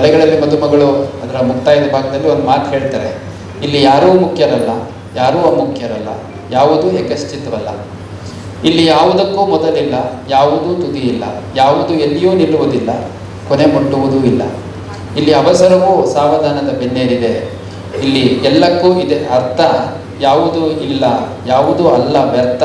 ಮಲೆಗಳಲ್ಲಿ ಮದುಮಗಳು ಅದರ ಮುಕ್ತಾಯದ ಭಾಗದಲ್ಲಿ ಒಂದು ಮಾತು ಹೇಳ್ತಾರೆ. ಇಲ್ಲಿ ಯಾರೂ ಮುಖ್ಯರಲ್ಲ, ಯಾರೂ ಅಮುಖ್ಯರಲ್ಲ, ಯಾವುದೂ ಯಕಶ್ಚಿತವಲ್ಲ ಇಲ್ಲಿ ಯಾವುದಕ್ಕೂ ಮೊದಲಿಲ್ಲ, ಯಾವುದೂ ತುದಿಯಿಲ್ಲ, ಯಾವುದು ಎಲ್ಲಿಯೂ ನಿಲ್ಲುವುದಿಲ್ಲ, ಕೊನೆ ಮುಟ್ಟುವುದೂ ಇಲ್ಲ. ಇಲ್ಲಿ ಅವಸರವೂ ಸಾವಧಾನದ ಬೆನ್ನೇರಿದೆ. ಇಲ್ಲಿ ಎಲ್ಲಕ್ಕೂ ಇದೆ ಅರ್ಥ, ಯಾವುದು ಇಲ್ಲ, ಯಾವುದೂ ಅಲ್ಲ ವ್ಯರ್ಥ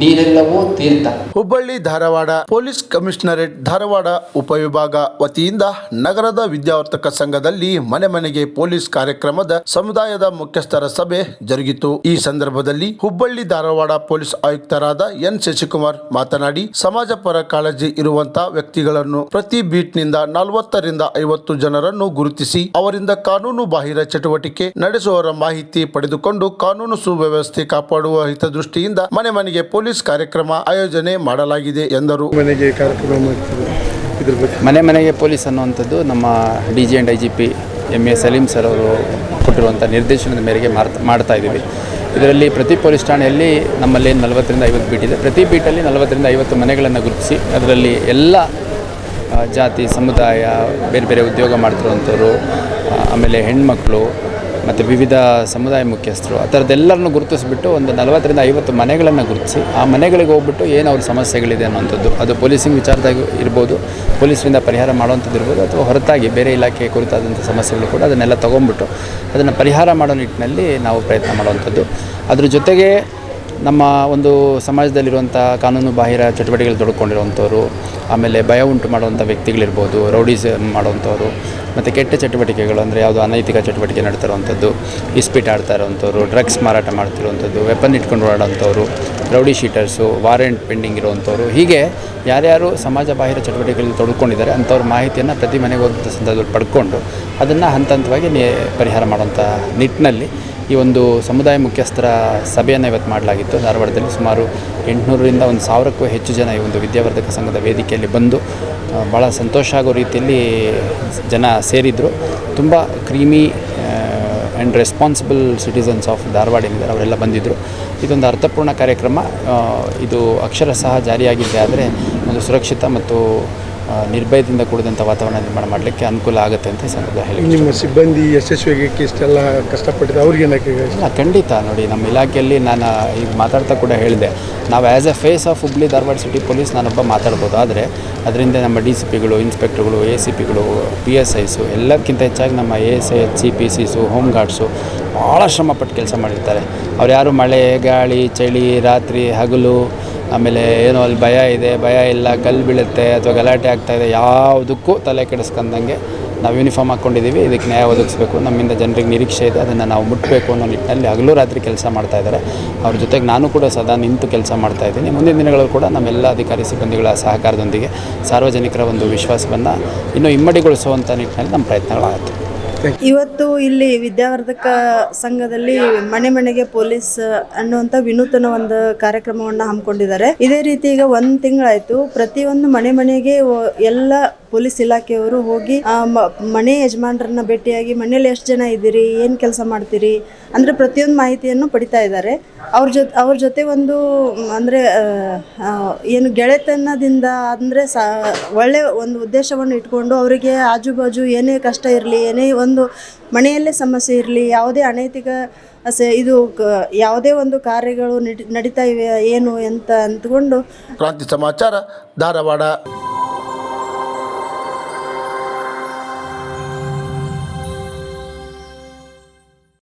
ನೀರೆಲ್ಲವೂ ತೀರ್ಥ. ಹುಬ್ಬಳ್ಳಿ, ಧಾರವಾಡ ಪೊಲೀಸ್ ಕಮಿಷನರೇಟ್, ಧಾರವಾಡ ಉಪವಿಭಾಗ ವತಿಯಿಂದ ನಗರದ ವಿದ್ಯಾವರ್ತಕ ಸಂಘದಲ್ಲಿ ಮನೆ ಮನೆಗೆ ಪೊಲೀಸ್ ಕಾರ್ಯಕ್ರಮದ ಸಮುದಾಯದ ಮುಖ್ಯಸ್ಥರ ಸಭೆ ಜರುಗಿತು. ಈ ಸಂದರ್ಭದಲ್ಲಿ ಹುಬ್ಬಳ್ಳಿ, ಧಾರವಾಡ ಪೊಲೀಸ್ ಆಯುಕ್ತರಾದ ಎನ್ ಶಶಿಕುಮಾರ್ ಮಾತನಾಡಿ, ಸಮಾಜ ಪರ ಕಾಳಜಿ ಇರುವಂತಹ ವ್ಯಕ್ತಿಗಳನ್ನು ಪ್ರತಿ ಬೀಟ್ನಿಂದ ನಲವತ್ತರಿಂದ ಐವತ್ತು ಜನರನ್ನು ಗುರುತಿಸಿ, ಅವರಿಂದ ಕಾನೂನು ಬಾಹಿರ ಚಟುವಟಿಕೆ ನಡೆಸುವವರ ಮಾಹಿತಿ ಪಡೆದುಕೊಂಡು ಕಾನೂನು ಸುವ್ಯವಸ್ಥೆ ಕಾಪಾಡುವ ಹಿತದೃಷ್ಟಿಯಿಂದ ಮನೆ ಮನೆಗೆ ಪೊಲೀಸ್ ಕಾರ್ಯಕ್ರಮ ಆಯೋಜನೆ ಮಾಡಲಾಗಿದೆ ಎಂದರು. ಮನೆಗೆ ಕಾರ್ಯಕ್ರಮ ಮಾಡ್ತೀವಿ. ಇದ್ರ ಬಗ್ಗೆ. ಮನೆ ಮನೆಗೆ ಪೊಲೀಸ್ ಅನ್ನುವಂಥದ್ದು ನಮ್ಮ D G and I G P M A Saleem sir ಅವರು ಕೊಟ್ಟಿರುವಂಥ ನಿರ್ದೇಶನದ ಮೇರೆಗೆ ಮಾರ್ತ ಮಾಡ್ತಾ ಇದ್ದೀವಿ. ಇದರಲ್ಲಿ ಪ್ರತಿ ಪೊಲೀಸ್ ಠಾಣೆಯಲ್ಲಿ ನಮ್ಮಲ್ಲಿ ನಲವತ್ತರಿಂದ ಐವತ್ತು ಬೀಟ್ ಇದೆ. ಪ್ರತಿ ಬೀಟಲ್ಲಿ ನಲವತ್ತರಿಂದ ಐವತ್ತು ಮನೆಗಳನ್ನು ಗುರುತಿಸಿ ಅದರಲ್ಲಿ ಎಲ್ಲ ಜಾತಿ ಸಮುದಾಯ ಬೇರೆ ಬೇರೆ ಉದ್ಯೋಗ ಮಾಡ್ತಿರುವಂಥವ್ರು ಆಮೇಲೆ ಹೆಣ್ಮಕ್ಳು ಮತ್ತು ವಿವಿಧ ಸಮುದಾಯ ಮುಖ್ಯಸ್ಥರು, ಆ ಥರದ್ದೆಲ್ಲರನ್ನು ಗುರುತಿಸ್ಬಿಟ್ಟು ಒಂದು ನಲವತ್ತರಿಂದ ಐವತ್ತು ಮನೆಗಳನ್ನು ಗುರುತಿಸಿ, ಆ ಮನೆಗಳಿಗೆ ಹೋಗ್ಬಿಟ್ಟು ಏನು ಅವ್ರ ಸಮಸ್ಯೆಗಳಿದೆ ಅನ್ನೋಂಥದ್ದು ಅದು ಪೊಲೀಸಿಂಗ್ ವಿಚಾರದಾಗ ಇರ್ಬೋದು, ಪೊಲೀಸರಿಂದ ಪರಿಹಾರ ಮಾಡುವಂಥದ್ದು ಇರ್ಬೋದು, ಅಥವಾ ಹೊರತಾಗಿ ಬೇರೆ ಇಲಾಖೆ ಕುರಿತಾದಂಥ ಸಮಸ್ಯೆಗಳು ಕೂಡ ಅದನ್ನೆಲ್ಲ ತೊಗೊಂಡ್ಬಿಟ್ಟು ಅದನ್ನು ಪರಿಹಾರ ಮಾಡೋ ನಿಟ್ಟಿನಲ್ಲಿ ನಾವು ಪ್ರಯತ್ನ ಮಾಡುವಂಥದ್ದು. ಅದ್ರ ಜೊತೆಗೆ ನಮ್ಮ ಒಂದು ಸಮಾಜದಲ್ಲಿರುವಂಥ ಕಾನೂನು ಬಾಹಿರ ಚಟುವಟಿಕೆಗಳು ತೊಡ್ಕೊಂಡಿರುವಂಥವ್ರು ಆಮೇಲೆ ಭಯ ಉಂಟು ಮಾಡುವಂಥ ವ್ಯಕ್ತಿಗಳಿರ್ಬೋದು, ರೌಡೀಸ್ ಮಾಡುವಂಥವ್ರು, ಮತ್ತು ಕೆಟ್ಟ ಚಟುವಟಿಕೆಗಳು ಅಂದರೆ ಯಾವುದು ಅನೈತಿಕ ಚಟುವಟಿಕೆ ನಡ್ತಿರುವಂಥದ್ದು ಇಸ್ಪೀಟ್ ಆಡ್ತಾ ಇರೋವಂಥವ್ರು ಡ್ರಗ್ಸ್ ಮಾರಾಟ ಮಾಡ್ತಿರುವಂಥದ್ದು, ವೆಪನ್ ಇಟ್ಕೊಂಡು ಓಡಾಡೋಂಥವ್ರು ರೌಡಿ ಶೀಟರ್ಸು, ವಾರೆಂಟ್ ಪೆಂಡಿಂಗ್ ಇರುವಂಥವ್ರು, ಹೀಗೆ ಯಾರ್ಯಾರು ಸಮಾಜ ಬಾಹಿರ ಚಟುವಟಿಕೆಗಳಲ್ಲಿ ತೊಡ್ಕೊಂಡಿದ್ದಾರೆ ಅಂಥವ್ರ ಮಾಹಿತಿಯನ್ನು ಪ್ರತಿ ಮನೆಗೆ ಹೋದಂಥ ಸಂದರ್ಭದಲ್ಲಿ ಪಡ್ಕೊಂಡು ಅದನ್ನು ಹಂತ ಹಂತವಾಗಿ ಪರಿಹಾರ ಮಾಡುವಂಥ ನಿಟ್ಟಿನಲ್ಲಿ ಈ ಒಂದು ಸಮುದಾಯ ಮುಖ್ಯಸ್ಥರ ಸಭೆಯನ್ನು ಇವತ್ತು ಮಾಡಲಾಗಿತ್ತು. ಧಾರವಾಡದಲ್ಲಿ ಸುಮಾರು ಎಂಟುನೂರರಿಂದ ಒಂದು ಸಾವಿರಕ್ಕೂ ಹೆಚ್ಚು ಜನ ಈ ಒಂದು ವಿದ್ಯಾವರ್ಧಕ ಸಂಘದ ವೇದಿಕೆಯಲ್ಲಿ ಬಂದು ಭಾಳ ಸಂತೋಷ ಆಗೋ ರೀತಿಯಲ್ಲಿ ಜನ ಸೇರಿದರು. ತುಂಬ creamy and responsible citizens of Dharwad ಏನಿದ್ದಾರೆ ಅವರೆಲ್ಲ ಬಂದಿದ್ದರು ಇದೊಂದು ಅರ್ಥಪೂರ್ಣ ಕಾರ್ಯಕ್ರಮ. ಇದು ಇದು ಅಕ್ಷರಶಃ ಜಾರಿಯಾಗಿದೆ, ಆದರೆ ಒಂದು ಸುರಕ್ಷಿತ ಮತ್ತು ನಿರ್ಭಯದಿಂದ ಕೂಡಿದಂಥ ವಾತಾವರಣ ನಿರ್ಮಾಣ ಮಾಡಲಿಕ್ಕೆ ಅನುಕೂಲ ಆಗುತ್ತೆ ಅಂತ ಸಂದರ್ಭ ಹೇಳಿ ನಿಮ್ಮ ಸಿಬ್ಬಂದಿ ಯಶಸ್ವಿಯಾಗಿ ಇಷ್ಟೆಲ್ಲ ಕಷ್ಟಪಟ್ಟಿದ್ದು ಅವ್ರಿಗೆ ಖಂಡಿತ. ನೋಡಿ ನಮ್ಮ ಇಲಾಖೆಯಲ್ಲಿ ನಾನು ಈಗ ಮಾತಾಡ್ತಾ ಕೂಡ ಹೇಳಿದೆ. ನಾವು as a face of Hubli Dharwad city police ನಾನೊಬ್ಬ ಮಾತಾಡ್ಬೋದು. ಆದರೆ ಅದರಿಂದ ನಮ್ಮ ಡಿ ಸಿ ಪಿಗಳು ಇನ್ಸ್ಪೆಕ್ಟರ್ಗಳು ಎ ಸಿ ಪಿಗಳು ಪಿ ಎಸ್ ಐಸು ಎಲ್ಲಕ್ಕಿಂತ ಹೆಚ್ಚಾಗಿ ನಮ್ಮ A S I H C P Cs home guards ಭಾಳ ಶ್ರಮಪಟ್ಟು ಕೆಲಸ ಮಾಡಿರ್ತಾರೆ. ಅವ್ರು ಯಾರು ಮಳೆ ಗಾಳಿ ಚಳಿ ರಾತ್ರಿ ಹಗಲು ಆಮೇಲೆ ಏನೋ ಅಲ್ಲಿ ಭಯ ಇದೆ, ಭಯ ಇಲ್ಲ, ಕಲ್ಲು ಬೀಳುತ್ತೆ ಅಥವಾ ಗಲಾಟೆ ಆಗ್ತಾ ಇದೆ, ಯಾವುದಕ್ಕೂ ತಲೆ ಕೆಡಿಸ್ಕೊಂಡಂಗೆ ನಾವು ಯೂನಿಫಾರ್ಮ್ ಹಾಕ್ಕೊಂಡಿದ್ದೀವಿ, ಇದಕ್ಕೆ ನ್ಯಾಯ ಒದಗಿಸ್ಬೇಕು. ನಮ್ಮಿಂದ ಜನರಿಗೆ ನಿರೀಕ್ಷೆ ಇದೆ, ಅದನ್ನು ನಾವು ಮುಟ್ಟಬೇಕು ಅನ್ನೋ ನಿಟ್ಟಿನಲ್ಲಿ ಹಗಲು ರಾತ್ರಿ ಕೆಲಸ ಮಾಡ್ತಾಯಿದ್ದಾರೆ ಅವ್ರ ಜೊತೆಗೆ ನಾನು ಕೂಡ ಸದಾ ನಿಂತು ಕೆಲಸ ಮಾಡ್ತಾಯಿದ್ದೀನಿ ಮುಂದಿನ ದಿನಗಳಲ್ಲೂ ಕೂಡ ನಮ್ಮೆಲ್ಲ ಅಧಿಕಾರಿ ಸಿಬ್ಬಂದಿಗಳ ಸಹಕಾರದೊಂದಿಗೆ ಸಾರ್ವಜನಿಕರ ಒಂದು ವಿಶ್ವಾಸವನ್ನು ಇನ್ನೂ ಇಮ್ಮಡಿಗೊಳಿಸುವಂಥ ನಿಟ್ಟಿನಲ್ಲಿ ನಮ್ಮ ಪ್ರಯತ್ನಗಳಾಗುತ್ತೆ ಇವತ್ತು ಇಲ್ಲಿ ವಿದ್ಯಾವರ್ಧಕ ಸಂಘದಲ್ಲಿ ಮನೆ ಮನೆಗೆ ಪೊಲೀಸ್ ಅನ್ನುವಂತ ವಿನೂತನ ಒಂದು ಕಾರ್ಯಕ್ರಮವನ್ನು ಹಮ್ಮಿಕೊಂಡಿದ್ದಾರೆ. ಇದೇ ರೀತಿ ಈಗ ಒಂದು ತಿಂಗಳಾಯ್ತು. ಪ್ರತಿಯೊಂದು ಮನೆ ಮನೆಗೆ ಎಲ್ಲ ಪೊಲೀಸ್ ಇಲಾಖೆಯವರು ಹೋಗಿ ಮನೆ ಯಜಮಾನರನ್ನ ಭೇಟಿಯಾಗಿ, ಮನೆಯಲ್ಲಿ ಎಷ್ಟು ಜನ ಇದ್ದೀರಿ? ಏನು ಕೆಲಸ ಮಾಡ್ತೀರಿ? ಅಂದರೆ ಪ್ರತಿಯೊಂದು ಮಾಹಿತಿಯನ್ನು ಪಡಿತಾ ಇದ್ದಾರೆ. ಅವ್ರ ಜೊತೆ ಅವ್ರ ಜೊತೆ ಒಂದು, ಅಂದರೆ ಏನು ಗೆಳೆತನದಿಂದ ಅಂದರೆ ಸ, ಒಳ್ಳೆ ಒಂದು ಉದ್ದೇಶವನ್ನು ಇಟ್ಕೊಂಡು ಅವರಿಗೆ ಆಜು ಬಾಜು ಏನೇ ಕಷ್ಟ ಇರಲಿ, ಏನೇ ಒಂದು ಮನೆಯಲ್ಲೇ ಸಮಸ್ಯೆ ಇರಲಿ, ಯಾವುದೇ ಅನೈತಿಕ ಸೆ, ಇದು ಯಾವುದೇ ಒಂದು ಕಾರ್ಯಗಳು ನಡಿ, ನಡೀತಾ ಇವೆ, ಏನು ಅಂತ ಅಂದ್ಕೊಂಡು ಕ್ರಾಂತಿ ಸಮಾಚಾರ, ಧಾರವಾಡ.